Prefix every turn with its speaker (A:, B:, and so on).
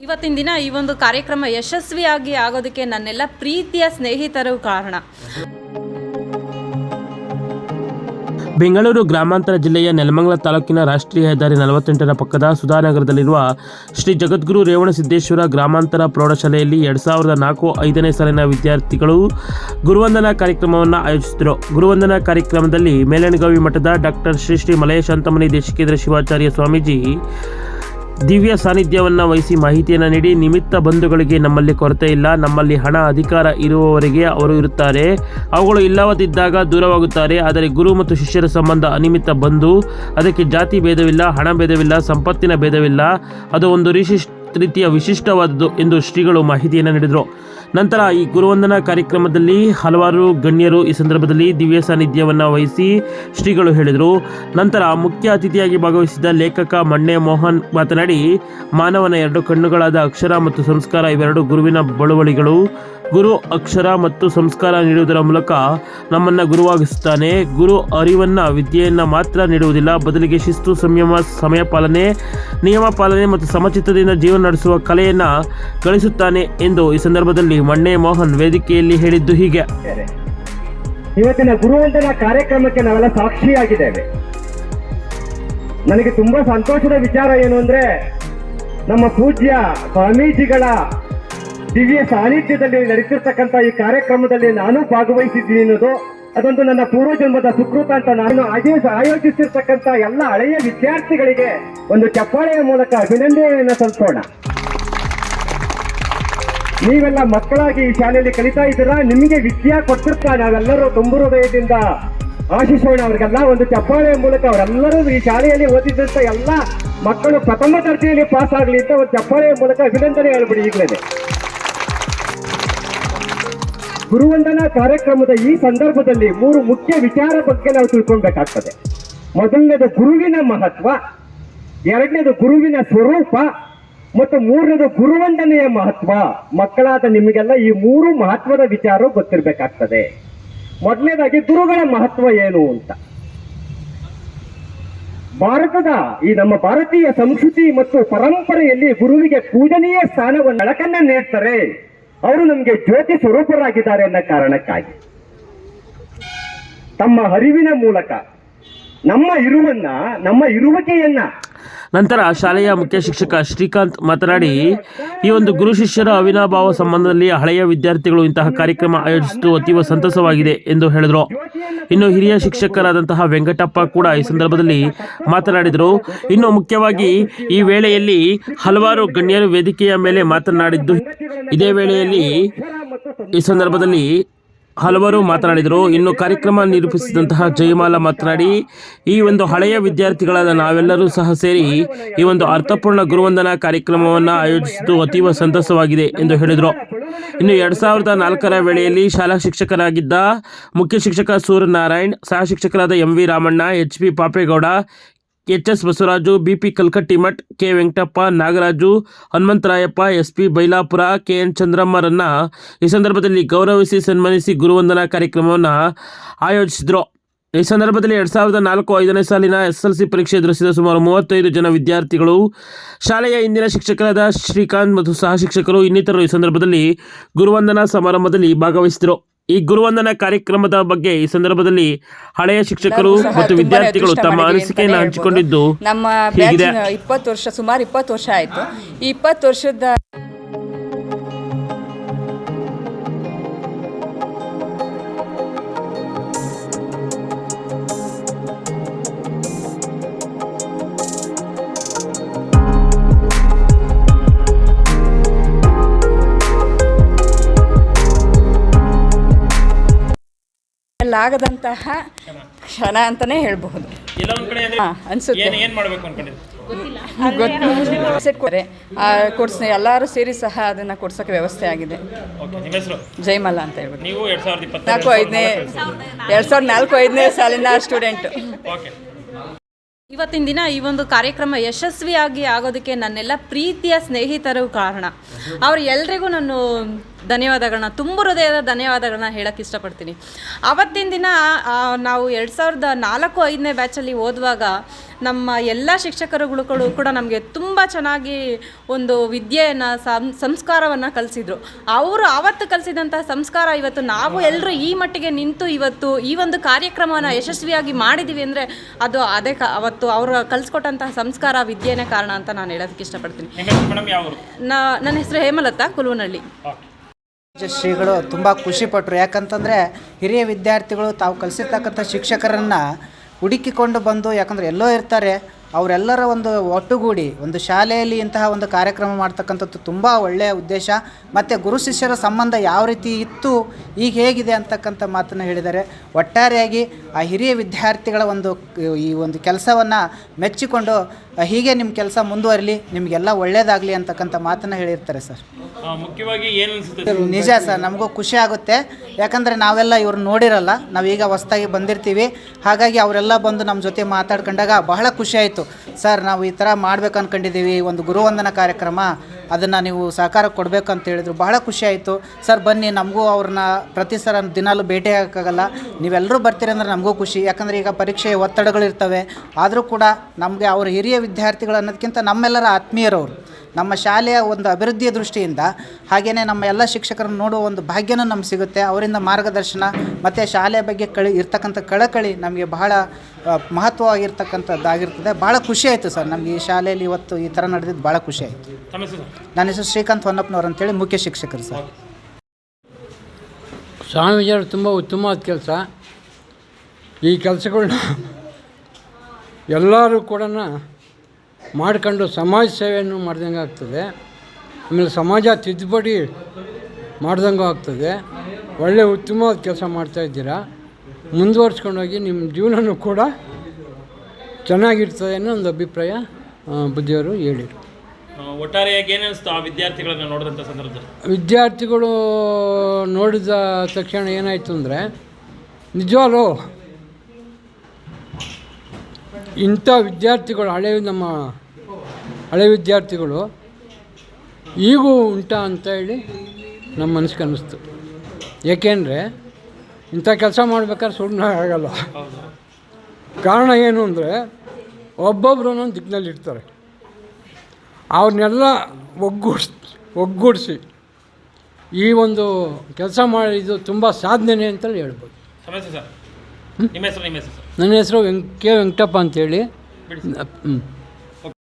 A: ಇವತ್ತಿನ ದಿನ ಈ ಒಂದು ಕಾರ್ಯಕ್ರಮ ಯಶಸ್ವಿಯಾಗಿ ಆಗೋದಕ್ಕೆ ನನ್ನೆಲ್ಲ ಪ್ರೀತಿಯ ಸ್ನೇಹಿತರು ಕಾರಣ.
B: ಬೆಂಗಳೂರು ಗ್ರಾಮಾಂತರ ಜಿಲ್ಲೆಯ ನೆಲಮಂಗಲ ತಾಲೂಕಿನ ರಾಷ್ಟ್ರೀಯ ಹೆದ್ದಾರಿ ನಲವತ್ತೆಂಟರ ಪಕ್ಕದ ಸುಧಾನಗರದಲ್ಲಿರುವ ಶ್ರೀ ಜಗದ್ಗುರು ರೇವಣಸಿದ್ದೇಶ್ವರ ಗ್ರಾಮಾಂತರ ಪ್ರೌಢಶಾಲೆಯಲ್ಲಿ ಎರಡು ಸಾವಿರದ ನಾಲ್ಕು ಐದನೇ ಸಾಲಿನ ವಿದ್ಯಾರ್ಥಿಗಳು ಗುರುವಂದನಾ ಕಾರ್ಯಕ್ರಮವನ್ನು ಆಯೋಜಿಸಿದರು ಗುರುವಂದನಾ ಕಾರ್ಯಕ್ರಮದಲ್ಲಿ ಮೇಲನಗವಿ ಮಠದ ಡಾಕ್ಟರ್ ಶ್ರೀ ಶ್ರೀ ಮಲಯ ಶಾಂತಮಣಿ ದೇಶಿಕೇಂದ್ರ ಶಿವಾಚಾರ್ಯ ಸ್ವಾಮೀಜಿ ದಿವ್ಯ ಸಾನ್ನಿಧ್ಯವನ್ನು ವಹಿಸಿ ಮಾಹಿತಿಯನ್ನು ನೀಡಿ. ನಿಮಿತ್ತ ಬಂಧುಗಳಿಗೆ ನಮ್ಮಲ್ಲಿ ಕೊರತೆ ಇಲ್ಲ. ನಮ್ಮಲ್ಲಿ ಹಣ, ಅಧಿಕಾರ ಇರುವವರೆಗೆ ಅವರು ಇರುತ್ತಾರೆ. ಅವುಗಳು ಇಲ್ಲವದಿದ್ದಾಗ ದೂರವಾಗುತ್ತಾರೆ. ಆದರೆ ಗುರು ಮತ್ತು ಶಿಷ್ಯರ ಸಂಬಂಧ ಅನಿಮಿತ್ತ ಬಂಧು. ಅದಕ್ಕೆ ಜಾತಿ ಭೇದವಿಲ್ಲ, ಹಣ ಭೇದವಿಲ್ಲ, ಸಂಪತ್ತಿನ ಭೇದವಿಲ್ಲ. ಅದು ಒಂದು ವಿಶಿಷ್ಟ ರೀತಿಯ ವಿಶಿಷ್ಟವಾದದ್ದು ಎಂದು ಶ್ರೀಗಳು ಮಾಹಿತಿಯನ್ನು ನೀಡಿದರು. ನಂತರ ಈ ಗುರುವಂದನ ಕಾರ್ಯಕ್ರಮದಲ್ಲಿ ಹಲವಾರು ಗಣ್ಯರು ಈ ಸಂದರ್ಭದಲ್ಲಿ ದಿವ್ಯ ಸಾನ್ನಿಧ್ಯವನ್ನು ವಹಿಸಿ ಶ್ರೀಗಳು ಹೇಳಿದರು. ನಂತರ ಮುಖ್ಯ ಅತಿಥಿಯಾಗಿ ಭಾಗವಹಿಸಿದ ಲೇಖಕ ಮಣ್ಣೆ ಮೋಹನ್ ಮಾತನಾಡಿ, ಮಾನವನ ಎರಡು ಕಣ್ಣುಗಳಾದ ಅಕ್ಷರ ಮತ್ತು ಸಂಸ್ಕಾರ ಇವೆರಡು ಗುರುವಿನ ಬಳುವಳಿಗಳು. ಗುರು ಅಕ್ಷರ ಮತ್ತು ಸಂಸ್ಕಾರ ನೀಡುವುದರ ಮೂಲಕ ನಮ್ಮನ್ನು ಗುರುವಾಗಿಸುತ್ತಾನೆ. ಗುರು ಅರಿವನ್ನು, ವಿದ್ಯೆಯನ್ನು ಮಾತ್ರ ನೀಡುವುದಿಲ್ಲ. ಬದಲಿಗೆ ಶಿಸ್ತು, ಸಂಯಮ, ಸಮಯ ಪಾಲನೆ, ನಿಯಮ ಪಾಲನೆ ಮತ್ತು ಸಮಚಿತ್ತದಿಂದ ಜೀವನ ನಡೆಸುವ ಕಲೆಯನ್ನು ಗಳಿಸುತ್ತಾನೆ ಎಂದು ಈ ಸಂದರ್ಭದಲ್ಲಿ ಮಣ್ಣೆ ಮೋಹನ್ ವೇದಿಕೆಯಲ್ಲಿ ಹೇಳಿದ್ದು ಹೀಗೆ.
C: ಇವತ್ತಿನ ಗುರುವಂದನ ಕಾರ್ಯಕ್ರಮಕ್ಕೆ ನಾವೆಲ್ಲ ಸಾಕ್ಷಿಯಾಗಿದ್ದೇವೆ. ನನಗೆ ತುಂಬಾ ಸಂತೋಷದ ವಿಚಾರ ಏನು ಅಂದ್ರೆ, ನಮ್ಮ ಪೂಜ್ಯ ಸ್ವಾಮೀಜಿಗಳ ದಿವ್ಯ ಸಾನ್ನಿಧ್ಯದಲ್ಲಿ ನಡೆಸಿರ್ತಕ್ಕಂಥ ಈ ಕಾರ್ಯಕ್ರಮದಲ್ಲಿ ನಾನು ಭಾಗವಹಿಸಿದ್ದೀನಿ ಅನ್ನೋದು, ಅದೊಂದು ನನ್ನ ಪೂರ್ವಜನ್ಮದ ಸುಕೃತ ಅಂತ ನಾನು ಆಯೋಜ- ಆಯೋಜಿಸಿರ್ತಕ್ಕಂಥ ಎಲ್ಲ ಹಳೆಯ ವಿದ್ಯಾರ್ಥಿಗಳಿಗೆ ಒಂದು ಚಪ್ಪಾಳೆಯ ಮೂಲಕ ಅಭಿನಂದನೆಯನ್ನು ಸಲ್ಲಿಸೋಣ. ನೀವೆಲ್ಲ ಮಕ್ಕಳಾಗಿ ಈ ಶಾಲೆಯಲ್ಲಿ ಕಲಿತಾ ಇದ್ದೀರಾ? ನಿಮಗೆ ವಿದ್ಯಾ ಕೊಟ್ಟಿರ್ತಾ ನಾವೆಲ್ಲರೂ ತುಂಬು ಹೃದಯದಿಂದ ಆಶಿಸೋಣ ಅವರಿಗೆಲ್ಲ ಒಂದು ಚಪ್ಪಾಳೆಯ ಮೂಲಕ ಅವರೆಲ್ಲರೂ ಈ ಶಾಲೆಯಲ್ಲಿ ಓದಿದಂತ ಎಲ್ಲ ಮಕ್ಕಳು ಪ್ರಥಮ ದರ್ಜೆಯಲ್ಲಿ ಪಾಸ್ ಆಗಲಿ ಅಂತ ಒಂದು ಚಪ್ಪಾಳೆಯ ಮೂಲಕ ಅಭಿನಂದನೆ ಹೇಳ್ಬಿಡಿ ಈಗಲೇ ಗುರುವಂದನಾ ಕಾರ್ಯಕ್ರಮದ ಈ ಸಂದರ್ಭದಲ್ಲಿ ಮೂರು ಮುಖ್ಯ ವಿಚಾರ ಬಗ್ಗೆ ನಾವು ತಿಳ್ಕೊಳ್ಬೇಕಾಗ್ತದೆ. ಮೊದಲನೇದು ಗುರುವಿನ ಮಹತ್ವ, ಎರಡನೇದು ಗುರುವಿನ ಸ್ವರೂಪ ಮತ್ತು ಮೂರನೇದು ಗುರುವಂದನೆಯ ಮಹತ್ವ. ಮಕ್ಕಳಾದ ನಿಮಗೆಲ್ಲ ಈ ಮೂರು ಮಹತ್ವದ ವಿಚಾರ ಗೊತ್ತಿರಬೇಕಾಗ್ತದೆ. ಮೊದಲನೇದಾಗಿ ಗುರುಗಳ ಮಹತ್ವ ಏನು ಅಂತ. ಭಾರತದ ಈ ನಮ್ಮ ಭಾರತೀಯ ಸಂಸ್ಕೃತಿ ಮತ್ತು ಪರಂಪರೆಯಲ್ಲಿ ಗುರುವಿಗೆ ಪೂಜನೀಯ ಸ್ಥಾನವನ್ನು ಅಳಕನ್ನ ನೀಡ್ತಾರೆ. ಅವರು ನಮಗೆ ಜ್ಯೋತಿ ಸ್ವರೂಪರಾಗಿದ್ದಾರೆ ಅನ್ನೋ ಕಾರಣಕ್ಕಾಗಿ. ತಮ್ಮ ಅರಿವಿನ ಮೂಲಕ, ನಮ್ಮ ಇರುವನ್ನ, ನಮ್ಮ ಇರುವಿಕೆಯನ್ನ
B: ನಂತರ ಶಾಲೆಯ ಮುಖ್ಯ ಶಿಕ್ಷಕ ಶ್ರೀಕಾಂತ್ ಮಾತನಾಡಿ, ಈ ಒಂದು ಗುರು ಶಿಷ್ಯರ ಅವಿನಾಭಾವ ಸಂಬಂಧದಲ್ಲಿ ಹಳೆಯ ವಿದ್ಯಾರ್ಥಿಗಳು ಇಂತಹ ಕಾರ್ಯಕ್ರಮ ಆಯೋಜಿಸಿದ್ದು ಅತೀವ ಸಂತಸವಾಗಿದೆ ಎಂದು ಹೇಳಿದರು. ಇನ್ನು ಹಿರಿಯ ಶಿಕ್ಷಕರಾದಂತಹ ವೆಂಕಟಪ್ಪ ಕೂಡ ಈ ಸಂದರ್ಭದಲ್ಲಿ ಮಾತನಾಡಿದರು. ಇನ್ನು ಮುಖ್ಯವಾಗಿ ಈ ವೇಳೆಯಲ್ಲಿ ಹಲವಾರು ಗಣ್ಯರು ವೇದಿಕೆಯ ಮೇಲೆ ಮಾತನಾಡಿದ್ದು. ಇದೇ ವೇಳೆಯಲ್ಲಿ ಈ ಸಂದರ್ಭದಲ್ಲಿ ಹಲವರು ಮಾತನಾಡಿದರು, ಇನ್ನು ಕಾರ್ಯಕ್ರಮ ನಿರೂಪಿಸಿದಂತಹ ಜಯಮಾಲ ಮಾತನಾಡಿ, ಈ ಒಂದು ಹಳೆಯ ವಿದ್ಯಾರ್ಥಿಗಳಾದ ನಾವೆಲ್ಲರೂ ಸಹ ಸೇರಿ ಈ ಒಂದು ಅರ್ಥಪೂರ್ಣ ಗುರುವಂದನಾ ಕಾರ್ಯಕ್ರಮವನ್ನು ಆಯೋಜಿಸಿದ್ದು ಅತೀವ ಸಂತಸವಾಗಿದೆ ಎಂದು ಹೇಳಿದರು. ಇನ್ನು ಎರಡ್ ಸಾವಿರದ ನಾಲ್ಕರ ವೇಳೆಯಲ್ಲಿ ಶಾಲಾ ಶಿಕ್ಷಕರಾಗಿದ್ದ ಮುಖ್ಯ ಶಿಕ್ಷಕ ಸೂರ್ಯನಾರಾಯಣ್, ಸಹ ಶಿಕ್ಷಕರಾದ M V Ramanna, H P Papegowda H S Basavaraju, BP Kalkattimath K Venkatappa, Nagaraju, Hanumantharayappa S P Bailapura, K N ಚಂದ್ರಮ್ಮರನ್ನ ಈ ಸಂದರ್ಭದಲ್ಲಿ ಗೌರವಿಸಿ ಸನ್ಮಾನಿಸಿ ಗುರುವಂದನಾ ಕಾರ್ಯಕ್ರಮವನ್ನು ಆಯೋಜಿಸಿದರು. ಈ ಸಂದರ್ಭದಲ್ಲಿ ಎರಡು ಸಾವಿರದ ನಾಲ್ಕು ಐದನೇ ಸಾಲಿನ ಎಸ್ ಎಲ್ ಸಿ ಪರೀಕ್ಷೆ ಎದುರಿಸಿದ ಸುಮಾರು ಮೂವತ್ತೈದು ಜನ ವಿದ್ಯಾರ್ಥಿಗಳು, ಶಾಲೆಯ ಇಂದಿನ ಶಿಕ್ಷಕರಾದ ಶ್ರೀಕಾಂತ್ ಮತ್ತು ಸಹ ಶಿಕ್ಷಕರು ಇನ್ನಿತರರು ಈ ಸಂದರ್ಭದಲ್ಲಿ ಗುರುವಂದನಾ ಸಮಾರಂಭದಲ್ಲಿ ಭಾಗವಹಿಸಿದರು. ಈ ಗುರುವಂದನ ಕಾರ್ಯಕ್ರಮದ ಬಗ್ಗೆ ಈ ಸಂದರ್ಭದಲ್ಲಿ ಹಳೆಯ ಶಿಕ್ಷಕರು ಮತ್ತು ವಿದ್ಯಾರ್ಥಿಗಳು ತಮ್ಮ ಅನಿಸಿಕೆಯನ್ನು ಹಂಚಿಕೊಂಡಿದ್ದು.
D: ನಮ್ಮ ಇಪ್ಪತ್ತು ವರ್ಷ ಸುಮಾರು ಇಪ್ಪತ್ತು ವರ್ಷ ಆಯ್ತು ಈ ಇಪ್ಪತ್ತು ವರ್ಷದ ಆಗದಂತಹ ಕ್ಷಣ ಅಂತಾನೆ ಹೇಳಬಹುದು. ಹಾ, ಅನ್ಸುತ್ತೆ. ಕೊಡ್ತಾರೆ ಆ ಕೊಡ್ಸ್ ಎಲ್ಲರೂ ಸೇರಿ ಸಹ ಅದನ್ನ ಕೊಡ್ಸೋಕೆ ವ್ಯವಸ್ಥೆ ಆಗಿದೆ. ಜೈಮಲ್ಲ ಅಂತ ಹೇಳ್ಬಿಟ್ಟು
B: ಇಪ್ಪತ್ತ
D: ನಾಲ್ಕು ಐದನೇ ಎರಡು ಸಾವಿರದ ನಾಲ್ಕು ಐದನೇ ಸಾಲಿನ ಸ್ಟೂಡೆಂಟ್.
A: ಇವತ್ತಿನ ದಿನ ಈ ಒಂದು ಕಾರ್ಯಕ್ರಮ ಯಶಸ್ವಿಯಾಗಿ ಆಗೋದಕ್ಕೆ ನನ್ನೆಲ್ಲ ಪ್ರೀತಿಯ ಸ್ನೇಹಿತರು ಕಾರಣ. ಅವ್ರು ಎಲ್ರಿಗೂ ನಾನು ಧನ್ಯವಾದಗಳನ್ನ ತುಂಬ ಹೃದಯದ ಧನ್ಯವಾದಗಳನ್ನ ಹೇಳಕ್ಕೆ ಇಷ್ಟಪಡ್ತೀನಿ. ಅವತ್ತಿನ ದಿನ ನಾವು ಎರಡು ಸಾವಿರದ ನಾಲ್ಕು ಐದನೇ ಬ್ಯಾಚಲ್ಲಿ ಓದುವಾಗ ನಮ್ಮ ಎಲ್ಲ ಶಿಕ್ಷಕರುಗಳು ಕೂಡ- ನಮಗೆ ತುಂಬ ಚೆನ್ನಾಗಿ ಒಂದು ವಿದ್ಯೆಯನ್ನು ಸಂ ಸಂಸ್ಕಾರವನ್ನು ಕಲಿಸಿದ್ರು. ಅವರು ಆವತ್ತು ಕಲಿಸಿದಂಥ ಸಂಸ್ಕಾರ ಇವತ್ತು ನಾವು ಎಲ್ಲರೂ ಈ ಮಟ್ಟಿಗೆ ನಿಂತು ಇವತ್ತು ಈ ಒಂದು ಕಾರ್ಯಕ್ರಮವನ್ನು ಯಶಸ್ವಿಯಾಗಿ ಮಾಡಿದ್ದೀವಿ ಅಂದರೆ ಅದು ಅದೇ ಕ ಅವತ್ತು ಅವರು ಕಲಿಸ್ಕೊಟ್ಟಂತಹ ಸಂಸ್ಕಾರ ವಿದ್ಯೆನೇ ಕಾರಣ ಅಂತ ನಾನು ಹೇಳೋದಕ್ಕೆ ಇಷ್ಟಪಡ್ತೀನಿ. ನಾ ನನ್ನ ಹೆಸರು ಹೇಮಲತಾ ಕುಲುವನಹಳ್ಳಿ
E: ಶ್ರೀಗಳು ತುಂಬ ಖುಷಿಪಟ್ಟರು ಯಾಕಂತಂದರೆ ಹಿರಿಯ ವಿದ್ಯಾರ್ಥಿಗಳು ತಾವು ಕಲಿಸಿರ್ತಕ್ಕಂಥ ಶಿಕ್ಷಕರನ್ನು ಹುಡುಕಿಕೊಂಡು ಬಂದು, ಯಾಕಂದರೆ ಎಲ್ಲೋ ಇರ್ತಾರೆ, ಅವರೆಲ್ಲರ ಒಂದು ಒಟ್ಟುಗೂಡಿ, ಒಂದು ಶಾಲೆಯಲ್ಲಿ ಇಂತಹ ಒಂದು ಕಾರ್ಯಕ್ರಮ ಮಾಡ್ತಕ್ಕಂಥದ್ದು ತುಂಬ ಒಳ್ಳೆಯ ಉದ್ದೇಶ. ಮತ್ತು ಗುರು ಶಿಷ್ಯರ ಸಂಬಂಧ ಯಾವ ರೀತಿ ಇತ್ತು, ಈಗ ಹೇಗಿದೆ ಅಂತಕ್ಕಂಥ ಮಾತನ್ನು ಹೇಳಿದ್ದಾರೆ. ಒಟ್ಟಾರೆಯಾಗಿ ಆ ಹಿರಿಯ ವಿದ್ಯಾರ್ಥಿಗಳ ಒಂದು ಈ ಒಂದು ಕೆಲಸವನ್ನು ಮೆಚ್ಚಿಕೊಂಡು ಹೀಗೆ ನಿಮ್ಮ ಕೆಲಸ ಮುಂದುವರಲಿ ನಿಮಗೆಲ್ಲ ಒಳ್ಳೆಯದಾಗಲಿ ಅಂತಕ್ಕಂಥ ಮಾತನ್ನು ಹೇಳಿರ್ತಾರೆ ಸರ್.
B: ಮುಖ್ಯವಾಗಿ ಏನು ಅನಿಸುತ್ತೆ
E: ನಿಜ ಸರ್ ನಮಗೂ ಖುಷಿ ಆಗುತ್ತೆ. ಯಾಕಂದರೆ ನಾವೆಲ್ಲ ಇವ್ರು ನೋಡಿರಲ್ಲ ನಾವೀಗ ಹೊಸ್ದಾಗಿ ಬಂದಿರ್ತೀವಿ. ಹಾಗಾಗಿ ಅವರೆಲ್ಲ ಬಂದು ನಮ್ಮ ಜೊತೆ ಮಾತಾಡ್ಕೊಂಡಾಗ ಬಹಳ ಖುಷಿ ಆಯಿತು. ಸರ್ ನಾವು ಈ ಥರ ಮಾಡ್ಬೇಕು ಅಂದ್ಕೊಂಡಿದ್ದೀವಿ ಒಂದು ಗುರುವಂದನ ಕಾರ್ಯಕ್ರಮ ಅದನ್ನು ನೀವು ಸಹಕಾರ ಕೊಡಬೇಕು ಅಂತ ಹೇಳಿದ್ರು. ಬಹಳ ಖುಷಿ ಆಯಿತು. ಸರ್, ಬನ್ನಿ, ನಮಗೂ ಅವ್ರನ್ನ ಪ್ರತಿ ಸಲ ದಿನಾಲೂ ಭೇಟಿ ಆಗೋಕ್ಕಾಗಲ್ಲ. ನೀವೆಲ್ಲರೂ ಬರ್ತೀರಿ ಅಂದರೆ ನಮಗೂ ಖುಷಿ. ಯಾಕಂದರೆ ಈಗ ಪರೀಕ್ಷೆಯ ಒತ್ತಡಗಳಿರ್ತವೆ. ಆದರೂ ಕೂಡ ನಮಗೆ ಅವ್ರ ಹಿರಿಯ ವಿದ್ಯಾರ್ಥಿಗಳು ಅನ್ನೋದಕ್ಕಿಂತ ನಮ್ಮೆಲ್ಲರ ಆತ್ಮೀಯರವರು. ನಮ್ಮ ಶಾಲೆಯ ಒಂದು ಅಭಿವೃದ್ಧಿಯ ದೃಷ್ಟಿಯಿಂದ ಹಾಗೆಯೇ ನಮ್ಮ ಎಲ್ಲ ಶಿಕ್ಷಕರನ್ನು ನೋಡುವ ಒಂದು ಭಾಗ್ಯನೂ ನಮ್ಗೆ ಸಿಗುತ್ತೆ. ಅವರಿಂದ ಮಾರ್ಗದರ್ಶನ ಮತ್ತು ಶಾಲೆಯ ಬಗ್ಗೆ ಕಳಿ ಇರ್ತಕ್ಕಂಥ ಕಳಕಳಿ ನಮಗೆ ಬಹಳ ಮಹತ್ವವಾಗಿರ್ತಕ್ಕಂಥದ್ದಾಗಿರ್ತದೆ. ಭಾಳ ಖುಷಿ ಆಯಿತು ಸರ್. ನಮಗೆ ಈ ಶಾಲೆಯಲ್ಲಿ ಇವತ್ತು ಈ ಥರ ನಡೆದಿದ್ದು ಭಾಳ ಖುಷಿ ಆಯಿತು. ನನ್ನ ಹೆಸರು ಶ್ರೀಕಾಂತ್ ಹೊನ್ನಪ್ಪನವ್ರು ಅಂತೇಳಿ ಮುಖ್ಯ ಶಿಕ್ಷಕರು ಸರ್.
F: ಸ್ವಾಮೀಜಿಯವರು ತುಂಬ ಉತ್ತಮವಾದ ಕೆಲಸ. ಈ ಕೆಲಸಗಳನ್ನ ಎಲ್ಲರೂ ಕೂಡ ಮಾಡ್ಕೊಂಡು ಸಮಾಜ ಸೇವೆಯನ್ನು ಮಾಡ್ದಂಗೆ ಆಗ್ತದೆ. ಆಮೇಲೆ ಸಮಾಜ ತಿದ್ದುಪಡಿ ಮಾಡ್ದಂಗೂ ಆಗ್ತದೆ. ಒಳ್ಳೆ ಉತ್ತಮವಾದ ಕೆಲಸ ಮಾಡ್ತಾಯಿದ್ದೀರಾ ಮುಂದುವರ್ಸ್ಕೊಂಡೋಗಿ ನಿಮ್ಮ ಜೀವನನೂ ಕೂಡ ಚೆನ್ನಾಗಿರ್ತದೆ ಅನ್ನೋ ಒಂದು ಅಭಿಪ್ರಾಯ ಬುದ್ಧಿಯವರು ಹೇಳಿದರು.
B: ಒಟ್ಟಾರೆಯಾಗಿ ಏನಿಸ್ತು ಆ ವಿದ್ಯಾರ್ಥಿಗಳನ್ನ ನೋಡಿದಂಥ ಸಂದರ್ಭದಲ್ಲಿ?
F: ವಿದ್ಯಾರ್ಥಿಗಳು ನೋಡಿದ ತಕ್ಷಣ ಏನಾಯಿತು ಅಂದರೆ ನಿಜವಾಗ್ಲೂ ಇಂಥ ವಿದ್ಯಾರ್ಥಿಗಳು ಹಳೆ ನಮ್ಮ ಹಳೆ ವಿದ್ಯಾರ್ಥಿಗಳು ಈಗೂ ಉಂಟಾ ಅಂತ ಹೇಳಿ ನಮ್ಮ ಮನಸ್ಸಿಗೆ ಅನ್ನಿಸ್ತು. ಏಕೆಂದರೆ ಇಂಥ ಕೆಲಸ ಮಾಡ್ಬೇಕಾದ್ರೆ ಸುಣ್ಣ ಆಗಲ್ಲ. ಕಾರಣ ಏನು ಅಂದರೆ ಒಬ್ಬೊಬ್ಬರು ಒಂದೊಂದು ದಿಕ್ಕಿನಲ್ಲಿ ಇರ್ತಾರೆ. ಅವ್ರನ್ನೆಲ್ಲ ಒಗ್ಗೂಡ್ಸ್ ಒಗ್ಗೂಡಿಸಿ ಈ ಒಂದು ಕೆಲಸ ಮಾಡಿದ್ದು ತುಂಬ ಸಾಧನೆ ಅಂತೇಳಿ ಹೇಳ್ಬೋದು.
B: ನಿಮ್ಮ ಹೆಸರು ನಿಮ್ಮ ಹೆಸರು ಸರ್.
F: ನನ್ನ ಹೆಸರು ವೆಂಕ್ ಕೆ ವೆಂಕಟಪ್ಪ ಅಂತೇಳಿ. ಹ್ಞೂ